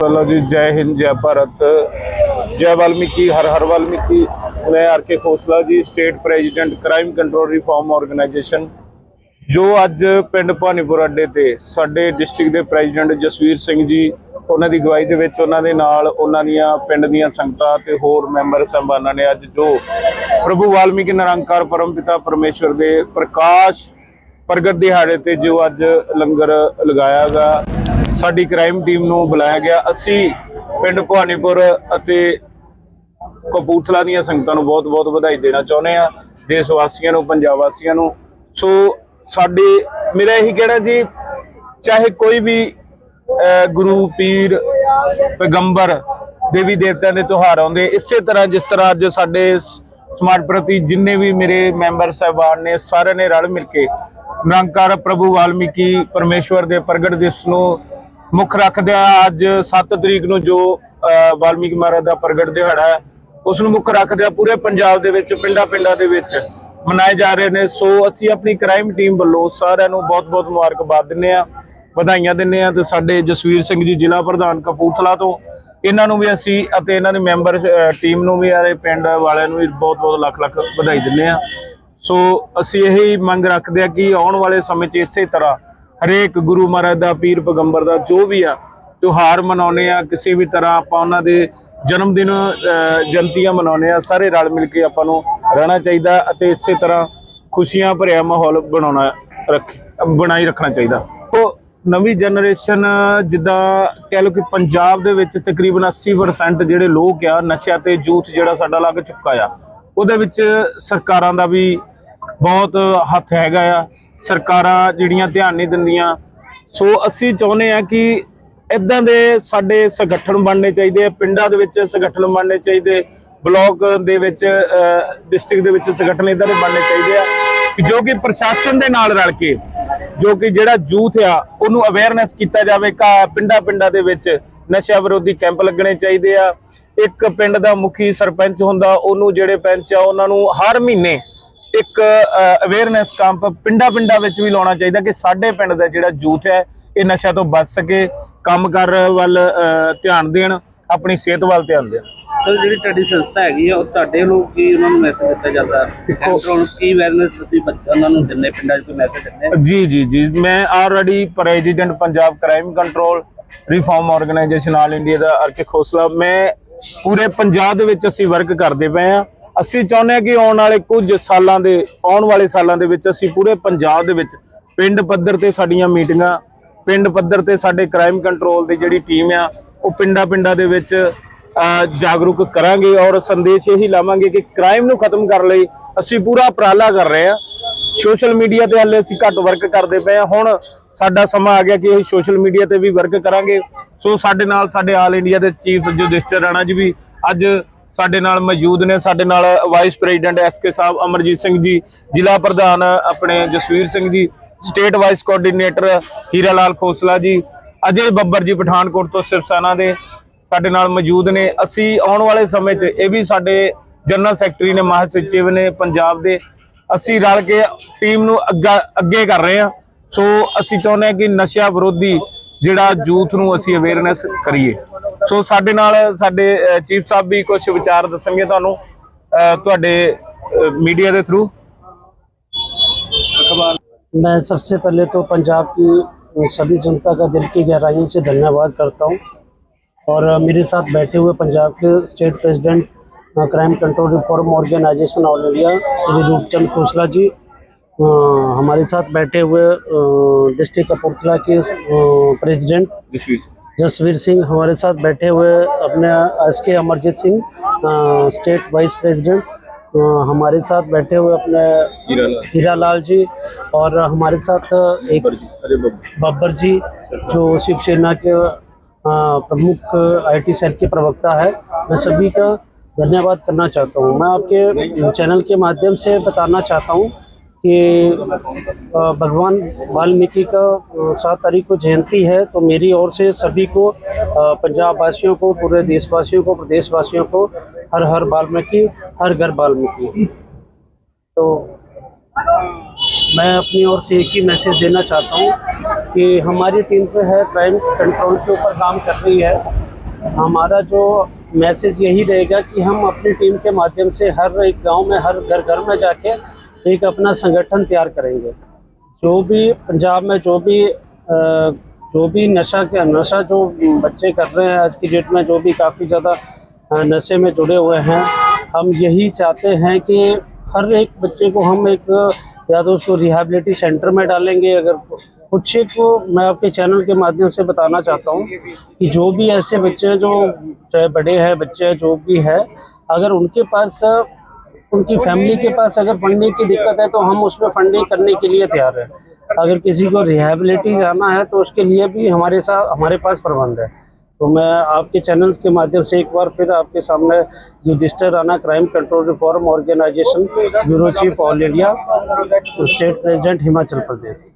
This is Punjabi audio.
चलो जी जय हिंद जय भारत जय वाल्मीकि हर हर वाल्मीकि मैं R K Khosla ji state president crime control reform organisation ਜੋ ਅੱਜ ਪਿੰਡ ਭਾਨੀਪੁਰ ਅੱਡੇ ਤੇ ਸਾਡੇ ਡਿਸਟ੍ਰਿਕਟ ਦੇ ਪ੍ਰੈਜ਼ੀਡੈਂਟ ਜਸਵੀਰ ਸਿੰਘ ਜੀ ਉਹਨਾਂ ਦੀ ਗਵਾਹੀ ਦੇ ਵਿੱਚ ਉਹਨਾਂ ਦੇ ਨਾਲ ਉਹਨਾਂ ਦੀਆਂ ਪਿੰਡ ਦੀਆਂ ਸੰਗਤਾਂ ਤੇ ਹੋਰ ਮੈਂਬਰ ਸਹਿਬਾਨਾਂ ਨੇ ਅੱਜ ਜੋ ਪ੍ਰਭੂ ਵਾਲਮੀਕੀ ਨਿਰੰਕਾਰ ਪਰਮਪਿਤਾ ਪਰਮੇਸ਼ਵਰ ਦੇ ਪ੍ਰਕਾਸ਼ ਪ੍ਰਗਟ ਦਿਹਾੜੇ ਤੇ ਜੋ ਅੱਜ ਲੰਗਰ ਲਗਾਇਆ ਗਾ ਸਾਡੀ ਕ੍ਰਾਈਮ ਟੀਮ ਨੂੰ ਬੁਲਾਇਆ ਗਿਆ। ਅਸੀਂ ਪਿੰਡ ਭਵਾਨੀਪੁਰ ਅਤੇ ਕਪੂਰਥਲਾ ਦੀਆਂ ਸੰਗਤਾਂ ਨੂੰ ਬਹੁਤ-ਬਹੁਤ ਵਧਾਈ ਦੇਣਾ ਚਾਹੁੰਦੇ ਆ ਦੇਸ਼ ਵਾਸੀਆਂ ਨੂੰ, ਪੰਜਾਬ ਵਾਸੀਆਂ ਨੂੰ। ਸੋ ਸਾਡੇ, ਮੇਰਾ ਇਹੀ ਕਹਿਣਾ ਜੀ, ਚਾਹੇ ਕੋਈ ਵੀ ਗੁਰੂ, ਪੀਰ, ਪੈਗੰਬਰ, ਦੇਵੀ ਦੇਵਤਿਆਂ ਦੇ ਤਿਉਹਾਰ ਆਉਂਦੇ, ਇਸੇ ਤਰ੍ਹਾਂ ਜਿਸ ਤਰ੍ਹਾਂ ਅੱਜ ਸਾਡੇ ਸਮਾਜ ਪ੍ਰਤੀ ਜਿੰਨੇ ਵੀ ਮੇਰੇ ਮੈਂਬਰ ਸਾਹਿਬਾਨ ਨੇ, ਸਾਰਿਆਂ ਨੇ ਰਲ ਮਿਲ ਕੇ, ਨਿਰੰਕਾਰ ਪ੍ਰਭੂ ਵਾਲਮੀਕੀ ਪਰਮੇਸ਼ਵਰ ਦੇ ਪ੍ਰਗਟ ਦਿਵਸ ਨੂੰ ਮੁੱਖ ਰੱਖਦਿਆਂ ਅੱਜ 7 ਤਰੀਕ ਨੂੰ ਜੋ ਅਹ, ਵਾਲਮੀਕੀ ਮਹਾਰਾਜ ਦਾ ਪ੍ਰਗਟ ਦਿਹਾੜਾ ਹੈ ਉਸ ਨੂੰ ਮੁੱਖ ਰੱਖਦਿਆਂ ਪੂਰੇ ਪੰਜਾਬ ਦੇ ਵਿੱਚ ਪਿੰਡਾਂ-ਪਿੰਡਾਂ ਦੇ ਵਿੱਚ ਮਨਾਏ ਜਾ ਰਹੇ ਨੇ। ਸੋ ਅਸੀਂ ਆਪਣੀ ਕ੍ਰਾਈਮ ਟੀਮ ਵੱਲੋਂ ਸਾਰਿਆਂ ਨੂੰ ਬਹੁਤ-ਬਹੁਤ ਮੁਬਾਰਕਬਾਦ ਦਿੰਦੇ ਆ ਵਧਾਈਆਂ ਦਿੰਦੇ ਆ ਤੇ ਸਾਡੇ ਜਸਵੀਰ ਸਿੰਘ ਜੀ ਜ਼ਿਲ੍ਹਾ ਪ੍ਰਧਾਨ ਕਪੂਰਥਲਾ ਤੋਂ। ਇਹਨਾਂ ਨੂੰ ਵੀ ਅਸੀਂ ਅਤੇ ਇਹਨਾਂ ਦੇ ਮੈਂਬਰ ਟੀਮ ਨੂੰ ਵੀ ਆਰੇ ਪਿੰਡ ਵਾਲਿਆਂ ਨੂੰ ਵੀ ਬਹੁਤ-ਬਹੁਤ ਲੱਖ-ਲੱਖ ਵਧਾਈ ਦਿੰਦੇ ਆ ਸੋ ਅਸੀਂ ਇਹੀ ਮੰਗ ਰੱਖਦੇ ਆ ਕਿ ਆਉਣ ਵਾਲੇ ਸਮੇਂ 'ਚ ਇਸੇ ਤਰ੍ਹਾਂ ਹਰੇਕ ਗੁਰੂ ਮਹਾਰਾਜ ਦਾ ਪੀਰ ਪੈਗੰਬਰ ਦਾ ਜੋ ਵੀ ਆ ਤਿਉਹਾਰ ਮਨਾਉਨੇ ਆ ਕਿਸੇ ਵੀ ਤਰ੍ਹਾਂ ਆਪਾਂ ਉਹਨਾਂ ਦੇ ਜਨਮ ਦਿਨ ਅਹ, ਜਯੰਤੀਆਂ ਮਨਾਉਨੇ ਆ ਸਾਰੇ ਰਲ ਮਿਲ ਕੇ ਆਪਾਂ ਨੂੰ ਰਹਿਣਾ ਚਾਹੀਦਾ ਅਤੇ ਇਸੇ ਤਰ੍ਹਾਂ ਖੁਸ਼ੀਆਂ ਭਰਿਆ ਮਾਹੌਲ ਬਣਾਉਣਾ ਰੱਖ ਬਣਾਈ ਰੱਖਣਾ ਚਾਹੀਦਾ। ਉਹ ਨਵੀਂ ਜਨਰੇਸ਼ਨ ਜਿੱਦਾਂ ਕਹਿ ਲਓ ਕਿ ਪੰਜਾਬ ਦੇ ਵਿੱਚ ਤਕਰੀਬਨ 80% ਜਿਹੜੇ ਲੋਕ ਆ ਨਸ਼ਿਆਂ ਤੇ ਜੂਥ ਜਿਹੜਾ ਸਾਡਾ ਲੱਗ ਚੁੱਕਾ ਆ ਉਹਦੇ ਵਿੱਚ ਸਰਕਾਰਾਂ ਦਾ ਵੀ ਬਹੁਤ ਹੱਥ ਹੈਗਾ ਆ। ਸਰਕਾਰਾਂ ਜਿਹੜੀਆਂ ਧਿਆਨ ਨਹੀਂ ਦਿੰਦੀਆਂ। ਸੋ ਅਸੀਂ ਚਾਹੁੰਦੇ ਆ ਕਿ ਇਦਾਂ ਦੇ ਸਾਡੇ ਸੰਗਠਨ ਬਣਨੇ ਚਾਹੀਦੇ ਆ, ਪਿੰਡਾਂ ਦੇ ਵਿੱਚ ਸੰਗਠਨ ਬਣਨੇ ਚਾਹੀਦੇ, ਬਲਾਕ ਦੇ ਵਿੱਚ ਡਿਸਟ੍ਰਿਕਟ ਦੇ ਵਿੱਚ ਸੰਗਠਨ ਇਦਾਂ ਦੇ ਬਣਨੇ ਚਾਹੀਦੇ ਆ ਕਿ ਜੋ ਕਿ ਪ੍ਰਸ਼ਾਸਨ ਦੇ ਨਾਲ ਰਲ ਕੇ, ਜੋ ਕਿ ਜਿਹੜਾ ਯੂਥ ਆ, ਉਹਨੂੰ ਅਵੇਅਰਨੈਸ ਕੀਤਾ ਜਾਵੇ ਕਾ ਪਿੰਡਾਂ ਪਿੰਡਾਂ ਦੇ ਵਿੱਚ ਨਸ਼ਾ ਵਿਰੋਧੀ ਕੈਂਪ ਲੱਗਣੇ ਚਾਹੀਦੇ ਆ। ਇੱਕ ਪਿੰਡ ਦਾ ਮੁਖੀ ਸਰਪੰਚ ਹੁੰਦਾ, ਉਹਨੂੰ ਜਿਹੜੇ ਪੰਚ ਆ, ਉਹਨਾਂ ਨੂੰ ਹਰ ਮਹੀਨੇ ਇੱਕ ਅਵੇਅਰਨੈਸ ਕੈਂਪ ਪਿੰਡਾਂ ਪਿੰਡਾਂ ਵਿੱਚ ਵੀ ਲਾਉਣਾ ਚਾਹੀਦਾ ਕਿ ਸਾਡੇ ਪਿੰਡ ਦਾ ਜਿਹੜਾ ਯੂਥ ਹੈ ਇਹ ਨਸ਼ਾ ਤੋਂ ਬਚ ਸਕੇ ਕੰਮ ਕਰ ਵੱਲ ਧਿਆਨ ਦੇਣ ਆਪਣੀ ਸਿਹਤ ਵੱਲ ਧਿਆਨ ਦੇਣ। ਸਰ ਜਿਹੜੀ ਤੁਹਾਡੀ ਸੰਸਥਾ ਹੈਗੀ ਆ ਉਹ ਤੁਹਾਡੇ ਵੱਲੋਂ ਕੀ ਉਹਨਾਂ ਨੂੰ ਮੈਸੇਜ ਦਿੱਤਾ ਜਾਂਦਾ? ਐਂਟਰੋਨ ਕੀ ਅਵੇਅਰਨੈਸ ਤੁਸੀਂ ਬੱਚਿਆਂ ਨੂੰ ਦਿੰਦੇ ਪਿੰਡਾਂ 'ਚ ਕੋਈ ਮੈਸੇਜ ਦਿੰਦੇ? ਜੀ ਜੀ ਜੀ ਮੈਂ already president Punjab crime control reform organisation all India ਦਾ ਅਰਕੇ ਖੋਸਲਾ ਮੈਂ ਪੂਰੇ ਪੰਜਾਬ ਦੇ ਵਿੱਚ ਅਸੀਂ ਵਰਕ ਕਰਦੇ ਪਏ ਆ। ਅਸੀਂ ਚਾਹੁੰਦੇ ਹਾਂ ਕਿ ਆਉਣ ਵਾਲੇ ਕੁਝ ਸਾਲਾਂ ਦੇ, ਆਉਣ ਵਾਲੇ ਸਾਲਾਂ ਦੇ ਵਿੱਚ ਅਸੀਂ ਪੂਰੇ ਪੰਜਾਬ ਦੇ ਵਿੱਚ ਪਿੰਡ ਪੱਧਰ ਤੇ ਸਾਡੀਆਂ ਮੀਟਿੰਗਾਂ, ਪਿੰਡ ਪੱਧਰ ਤੇ ਸਾਡੇ ਕ੍ਰਾਈਮ ਕੰਟਰੋਲ ਦੀ ਜਿਹੜੀ ਟੀਮ ਆ, ਉਹ ਪਿੰਡਾਂ ਪਿੰਡਾਂ ਦੇ ਵਿੱਚ ਜਾਗਰੂਕ ਕਰਾਂਗੇ ਔਰ ਸੰਦੇਸ਼ ਇਹੀ ਲਾਵਾਂਗੇ ਕਿ ਕ੍ਰਾਈਮ ਨੂੰ ਖਤਮ ਕਰਨ ਲਈ ਅਸੀਂ ਪੂਰਾ ਉਪਰਾਲਾ ਕਰ ਰਹੇ ਹਾਂ। ਸੋਸ਼ਲ ਮੀਡੀਆ ਤੇ ਹਾਲੇ ਅਸੀਂ ਘੱਟ ਵਰਕ ਕਰਦੇ ਪਏ ਹਾਂ। ਹੁਣ ਸਾਡਾ ਸਮਾਂ ਆ ਗਿਆ ਕਿ ਅਸੀਂ ਸੋਸ਼ਲ ਮੀਡੀਆ ਤੇ ਵੀ ਵਰਕ ਕਰਾਂਗੇ। ਸੋ ਸਾਡੇ ਨਾਲ ਸਾਡੇ ਆਲ ਇੰਡੀਆ ਦੇ ਚੀਫ ਜੁਡਿਸ਼ਟਰ ਰਾਣਾ ਜੀ ਵੀ ਅੱਜ ਸਾਡੇ ਨਾਲ ਮੌਜੂਦ ਨੇ, ਸਾਡੇ ਨਾਲ vice president S K Sahib Amarjit Singh ji, ਜ਼ਿਲ੍ਹਾ ਪ੍ਰਧਾਨ ਆਪਣੇ Jasvir Singh ji state vice coordinator Hira Lal Khosla ji, Ajay Babbar ਜੀ ਪਠਾਨਕੋਟ ਤੋਂ ਸਿਵ ਸੈਨਾ ਦੇ ਸਾਡੇ ਨਾਲ ਮੌਜੂਦ ਨੇ। ਅਸੀਂ ਆਉਣ ਵਾਲੇ ਸਮੇਂ 'ਚ ਇਹ ਵੀ ਸਾਡੇ ਜਨਰਲ ਸੈਕਟਰੀ ਨੇ ਮਹਾਸਚਿਵ ਨੇ ਪੰਜਾਬ ਦੇ। ਅਸੀਂ ਰਲ ਕੇ ਟੀਮ ਨੂੰ ਅੱਗਾ, ਅੱਗੇ ਕਰ ਰਹੇ ਹਾਂ। ਸੋ ਅਸੀਂ ਚਾਹੁੰਦੇ ਹਾਂ ਕਿ ਨਸ਼ਾ ਵਿਰੋਧੀ ਜਿਹੜਾ ਯੂਥ ਨੂੰ ਅਸੀਂ ਅਵੇਅਰਨੈਸ ਕਰੀਏ। ਸੋ ਸਾਡੇ ਨਾਲ ਸਾਡੇ ਚੀਫ ਸਾਹਿਬ ਵੀ ਕੁਝ ਵਿਚਾਰ ਦੱਸਣਗੇ ਤੁਹਾਨੂੰ ਅਹ, ਤੁਹਾਡੇ ਮੀਡੀਆ ਦੇ ਥਰੂ मैं सबसे पहले तो पंजाब की सभी जनता का दिल की गहराइयों से धन्यवाद करता हूँ और मेरे साथ बैठे हुए पंजाब के state president crime control reform organisation all India Shri Roopchand Khosla ji अ, हमारे साथ बैठे हुए डिस्ट्रिक्ट कपूरथला के प्रेसिडेंट ਜਸਵੀਰ जसवीर सिंह हमारे साथ बैठे हुए अपने S K Amarjit Singh state vice president हमारे साथ बैठे हुए अपने हीरा लाल जी और हमारे साथ एक बब्बर जी। जो शिवसेना के प्रमुख आईटी सेल के प्रवक्ता है। मैं सभी का धन्यवाद करना चाहता हूँ। मैं आपके चैनल के माध्यम से बताना चाहता हूँ कि भगवान वाल्मीकि का सात तारीख को जयंती है तो मेरी ओर से सभी को पंजाब वासियों को, पूरे देशवासियों को, प्रदेशवासियों को, हर हर वाल्मीकि, हर घर वाल्मीकि। तो मैं अपनी ओर से एक ही मैसेज देना चाहता हूँ कि हमारी टीम जो है क्राइम कंट्रोल के ऊपर काम कर रही है। हमारा जो मैसेज यही रहेगा कि हम अपनी टीम के माध्यम से हर एक गाँव में, हर घर घर में जाके एक अपना संगठन तैयार करेंगे। जो भी पंजाब में जो भी जो भी नशा के, नशा जो बच्चे कर रहे हैं आज की डेट में, जो भी काफ़ी ज़्यादा नशे में जुड़े हुए हैं, हम यही चाहते हैं कि हर एक बच्चे को हम एक, या तो उसको रिहैबिलिटी सेंटर में डालेंगे। अगर कुछ एक को मैं आपके चैनल के माध्यम से बताना चाहता हूँ कि जो भी ऐसे बच्चे हैं जो, चाहे बड़े हैं, बच्चे हैं, जो भी है, अगर उनके पास उनकी फैमिली के पास अगर फंडिंग की दिक्कत है तो हम उसमें फंडिंग करने के लिए तैयार हैं। अगर किसी को रिहेबिलिटी जाना है तो उसके लिए भी हमारे साथ हमारे पास प्रबंध है। तो मैं आपके चैनल के माध्यम से एक बार फिर आपके सामने Yudhishthir Rana crime control reform organisation bureau chief all India state president Himachal Pradesh